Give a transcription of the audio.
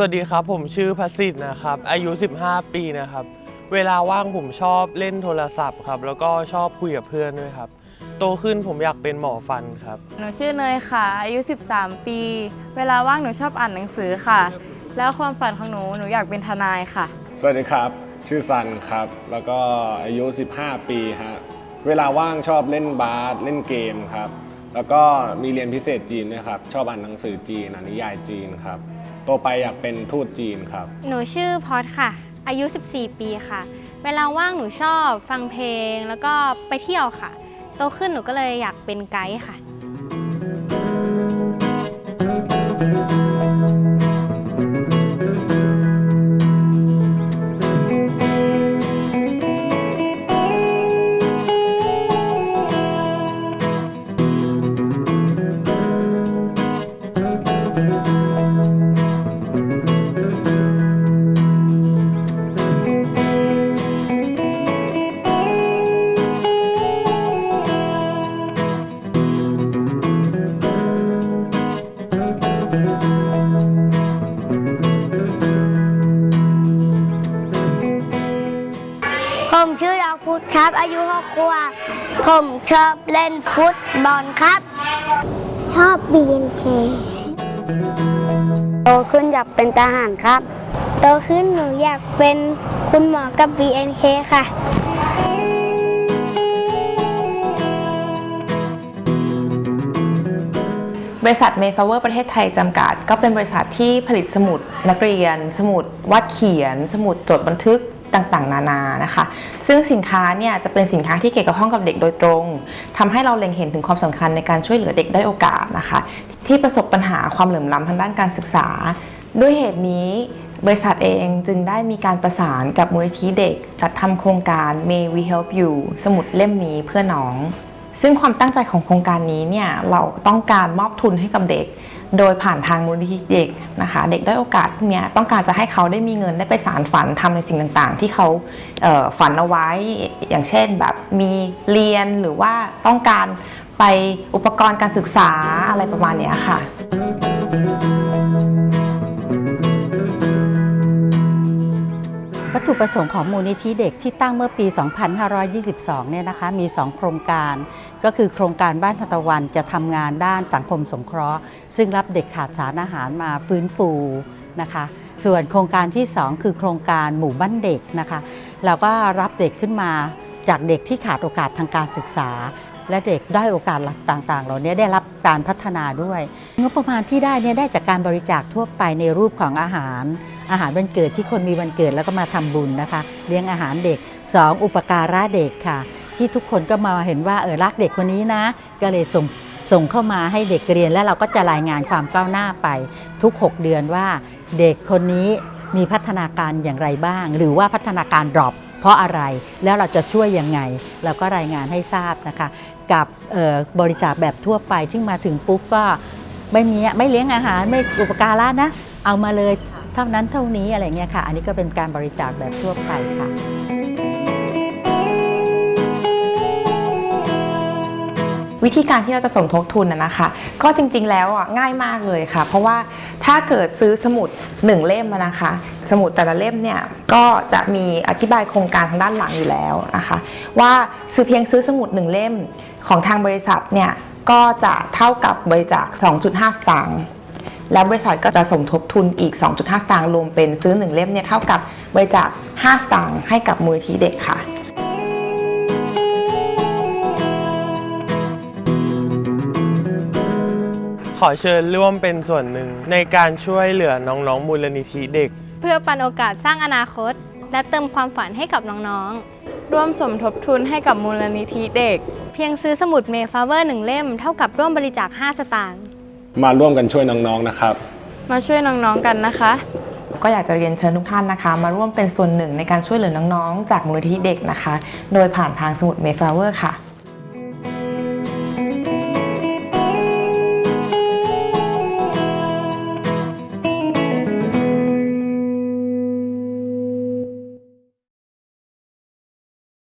สวัสดีครับ ผมชื่อพสิทธิ์นะครับ อายุ 15 ปีนะครับ เวลาว่างผมชอบเล่นโทรศัพท์ครับ แล้วก็ชอบคุยกับเพื่อนด้วยครับ โตขึ้นผมอยากเป็นหมอฟันครับ หนูชื่อเนยค่ะ อายุ 13 ปี เวลาว่างหนูชอบอ่านหนังสือค่ะ แล้วความฝันของหนูหนูอยากเป็นทนายค่ะ สวัสดีครับ ชื่อซันครับ แล้วก็อายุ 15 ปีฮะ เวลาว่างชอบเล่นบาส เล่นเกมครับ แล้วก็มีเรียนพิเศษจีนด้วยครับ ชอบอ่านหนังสือจีนอ่านนิยายจีนครับ โตไปอยากเป็นทูตจีนครับ หนูชื่อพอดค่ะ อายุ 14 ปีค่ะ เวลาว่างหนูชอบฟังเพลงแล้วก็ไปเที่ยวค่ะ โตขึ้นหนูก็เลยอยากเป็นไกด์ค่ะ ชื่อดาวพุธครับ อายุหกขวบผมชอบเล่นฟุตบอลครับ ชอบ BNK โตขึ้นอยากเป็นทหารครับ โตขึ้นหนูอยากเป็นคุณหมอกับ BNK ค่ะ บริษัทเมฟ f เวอร์ประเทศไทยจำกัด ก็เป็นบริษัทที่ผลิตสมุดนักเรียน สมุดวาดเขียน สมุดจดบันทึก ต่างๆ นานานะคะ ซึ่งสินค้าเนี่ยจะเป็นสินค้าที่เกี่ยวกับห้องกับเด็กโดยตรงทำให้เราเล็งเห็นถึงความสำคัญในการช่วยเหลือเด็กได้โอกาสนะคะ ที่ประสบปัญหาความเหลื่อมล้ำทางด้านการศึกษา ด้วยเหตุนี้บริษัทเองจึงได้มีการประสานกับมูลนิธิเด็ก จัดทำโครงการ May We Help You สมุดเล่มนี้เพื่อน้อง ซึ่งความตั้งใจของโครงการนี้เนี่ยเราต้องการมอบทุนให้กับเด็ก โดยผ่านทางมูลนิธิเด็กนะคะเด็กได้โอกาสพวกเนี้ยต้องการจะให้เขาได้มีเงินได้ไปสารฝันทำในสิ่งต่างๆ ที่เขาเฝันเอาไว้อย่างเช่นแบบมีเรียนหรือว่าต้องการไปอุปกรณ์การศึกษาอะไรประมาณนี้ค่ะ วัตถุประสงค์ของมูลนิธิเด็กที่ตั้งเมื่อปี 2522 เนี่ยนะคะ มี 2 โครงการ ก็คือโครงการบ้านทตะวันจะทำงานด้านสังคมสงเคราะห์ ซึ่งรับเด็กขาดสารอาหารมาฟื้นฟูนะคะ ส่วนโครงการที่ 2 คือโครงการหมู่บ้านเด็กนะคะ เราก็รับเด็กขึ้นมาจากเด็กที่ขาดโอกาสทางการศึกษา และเด็กได้อยโอกาสต่างๆ เหล่านี้ได้รับการพัฒนาด้วยงบประมาณที่ได้เนี่ยได้จากการบริจาคทั่วไปในรูปของอาหาร อาหารวันเกิดที่คนมีวันเกิดแล้วก็มาทำบุญนะคะ เลี้ยงอาหารเด็ก 2 อุปการะเด็กค่ะ ที่ทุกคนก็มาเห็นว่าเออรักเด็กคนนี้นะ ก็เลยส่งส่งเข้ามาให้เด็กเรียน และเราก็จะรายงานความก้าวหน้าไปทุก 6 เดือนว่า เด็กคนนี้มีพัฒนาการอย่างไรบ้าง หรือว่าพัฒนาการดรอปเพราะอะไรแล้วเราจะช่วยยังไง เราก็รายงานให้ทราบนะคะ กับบริจาคแบบทั่วไป ซึ่งมาถึงปุ๊บก็ไม่มีไม่เลี้ยงอาหารไม่อุปการะนะ เอามาเลยเท่านั้นเท่านี้อะไรเงี้ยค่ะ อันนี้ก็เป็นการบริจาคแบบทั่วไปค่ะวิธีการที่เราจะสมทบทุนนะนะคะ ก็จริงๆแล้วอะง่ายมากเลยค่ะ เพราะว่าถ้าเกิดซื้อสมุด 1 เล่มนะคะ สมุดแต่ละเล่มเนี่ยก็จะมีอธิบายโครงการทางด้านหลังอยู่แล้วนะคะ ว่าซื้อเพียงซื้อสมุด 1 เล่ม ของทางบริษัทเนี่ยก็จะเท่ากับบริจาค 2.5 สตางค์แล้วบริษัทก็จะสมทบทุนอีก 2.5 สตางค์รวมเป็นซื้อ 1 เล่มเนี่ยเท่ากับบริจาค 5 สตางค์ให้กับมูลนิธิเด็กค่ะขอเชิญร่วมเป็นส่วนหนึ่งในการช่วยเหลือน้องๆมูลนิธิเด็ก เพื่อปันโอกาสสร้างอนาคต และเติมความฝันให้กับน้อง ร่วมสมทบทุนให้กับมูลนิธิเด็กๆเพียงซื้อสมุดเมฟาเวอร์หนึ่งเล่มเท่ากับร่วมบริจาค 5 สตางค์ มาร่วมกันช่วยน้องๆนะครับ มาช่วยน้องๆกันนะคะ ก็อยากจะเรียนเชิญทุกท่านนะคะ มาร่วมเป็นส่วนหนึ่งในการช่วยเหลือน้องๆ จากมูลนิธิเด็กนะคะ โดยผ่านทางสมุดเมฟลาเวอร์ค่ะ